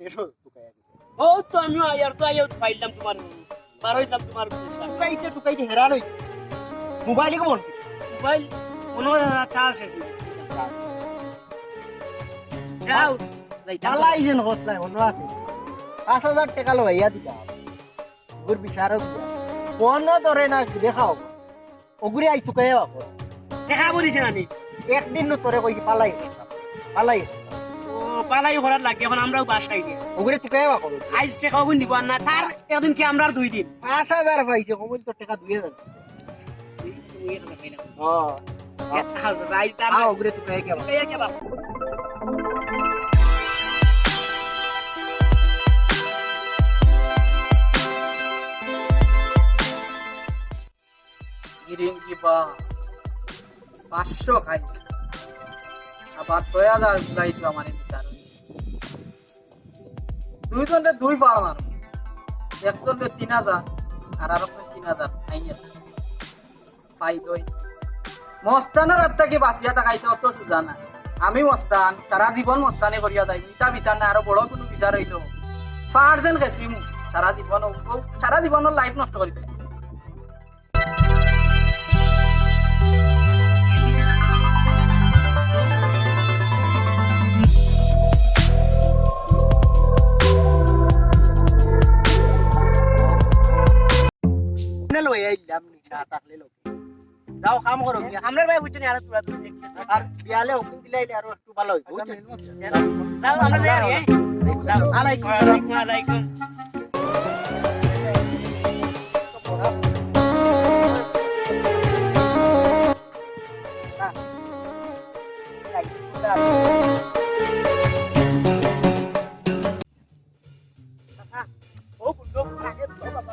দেশো তুকাই ও তো আমিও আয়ার তো আয়ার পাইলাম তোমার বার হইলাম তোমার তুকাইতে তুকাইতে হেরান হই মোবাইলে কেমন? মোবাইল হয় চার্জ শেষ গেছে। যাও যাইতাম তালাই যেন হতলাই আছে। পাঁচ হাজার টাকা লইয়া দিবা। ওগুর বিচারক দিয়া কোন ধরে না দেখাও ওগুরে আই তুকাই বাপর দেখা বলিছে নানি একদিন নো তোরে কই পালাই। পালাই। পালাই করার লাগে এখন আমরাও বাসাই দিয়ে ওগুরে তুকাই বাপর আইস টেকা বই নিব না তার একদিন কি আমরা দুই দিন? পাঁচ হাজার পাইছে কমল তোর টাকা দুই হাজার। ও আইস তার আ ওগুরে তুকাই কে কে কে বাপ গিরিঙ্গি বা পাঁচশো খাইছো। আবার ছয় হাজার ঘুরাইছো আমার বিচার দুইজনে দুই পার মারো একজনে তিন হাজার আর আর তিন হাজার। আইনে পাই দই। মস্তানের আত্মাকে বাঁচিয়া থাকাইতে অত সোজা না। আমি মস্তান, সারা জীবন মস্তানে করিয়া যাই ইটা বিচার না আরও বড় কোনো বিচার হইল ফার যেন গেছি সারা জীবন সারা জীবনের লাইফ নষ্ট করি লই আইলাম নিচা তাকলে লোক। যাও কাম করো। আমরা ভাই বুঝছেন আর তুরা তুই দেখতে আর বিয়ালে হুকুম দিলাইলে আরও একটু ভালো হইব বুঝছেন? যাও আমরা যাই আর হ্যাঁ যাও আলাইকুম সালাম। ওয়ালাইকুম আলাইকুম। ও গুন্ডো। আগে তো বাবা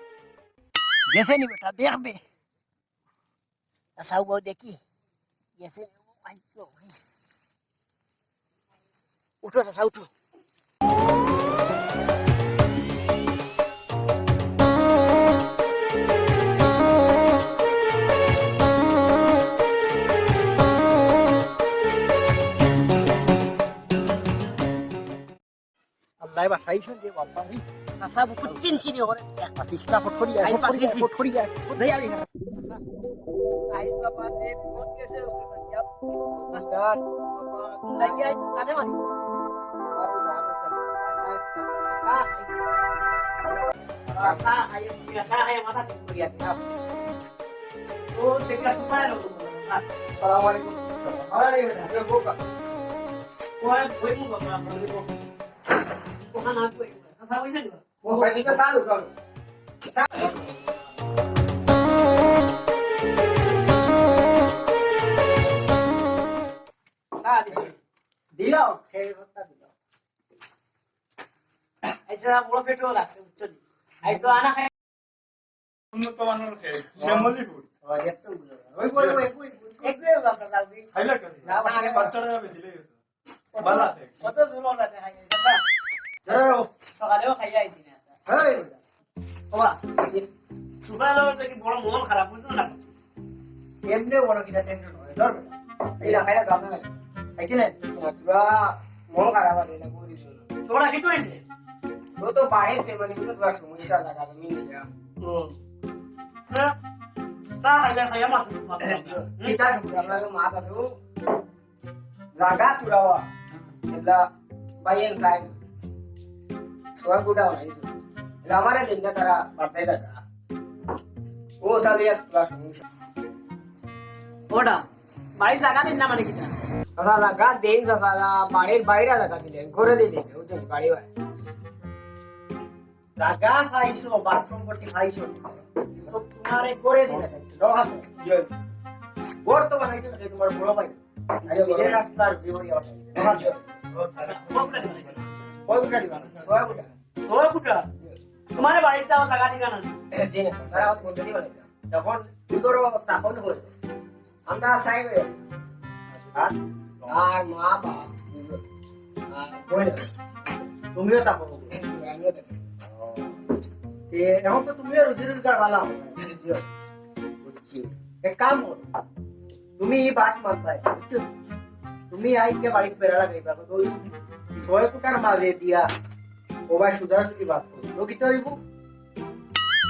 গেছে নি বেটা দেখবে। চাও বউ দেখি গেছে উঠো চাচা উঠো। Apa yang boleh aku lakukan? দিলাও খেয়ে দিলাও Aisa pulau petrol lah, sebetulnya. Aisa anak kayak উন্নত মানের খেয়ে শ্যামলি ফুড না মানে ধরো Soalnya kayak di sini. হেই supaya lo lagi bola mohon খারাপ বুঝছ না এমনি বড় কিনা টেনশন হয় ধর এই রাখাইলা গাম না খাইতে নেন তোরা মন খারাপ আছে না বুঝি ছোড়া কি হয়েছে ও তো পারে ফ্যামিলি কিন্তু তোরা সমস্যা লাগা তুমি নিয়া হ্যাঁ সা খাইলে খাইয়া মাত কিতা আপনাকে মাথা জাগা তুরাওয়া এলা বাইয়েন সাইন সোয়া গুটা হইছে এলা আমারে দিন তারা বাড়তে দাদা ও তাহলে তোরা সমস্যা ওটা বাড়ি জায়গা দিন না মানে কিনা সাদা লাগা দেন সাদা বাড়ির বাইরে লাগা দিলেন করে দিলেন বুঝছেন বাড়ি বাড়ি জাগা খাইছো বাথরুম করতে খাইছো তো তোমারে করে দিলা রহা গোর তো বানাইছো তোমার বড় ভাই রাস্তার বিহরি তোমার বাড়িতে না। তখন তুই করো তখন হই আমরা সাই হয়ে আর মা বাবা। তুমিও আমিও। তে এখন তো তুমিও রুজি রোজগার ভালো হবে। বুঝছি। এক কাম করো। তুমি বাট মানবাই বুঝছ? তুমি আইকে বাড়িতে বেড়া লাগাইবা তো ওই ছয় কোটার মাঝে দিয়া ওবাই সুদা যদি বাদ করো। তো কি তো হইব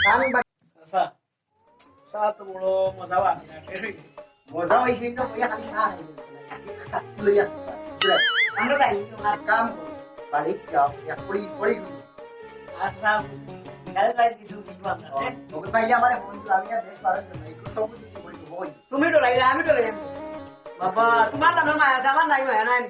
কাম বা- আচ্ছা চা তো বড় মজাও আছে না শেষ হয়ে গেছে মজা হইছে না ওই খালি সাহ সাহ লইয়া আমরা যাই। এক কাম বাড়িতে যাও এক পড়ি পড়ি আচ্ছা গাড়ি গাইজ কিছু দিব আমরা হ্যাঁ? ওকে পাইলে আমার ফোন দিও আমি আর বেশ পারো না একটু সব দিতে পড়ি তো হই তুমি ডরাইলে আমি ডরাই বাবা তোমার জানার মায়া আছে আমার নাই মায়া নাই।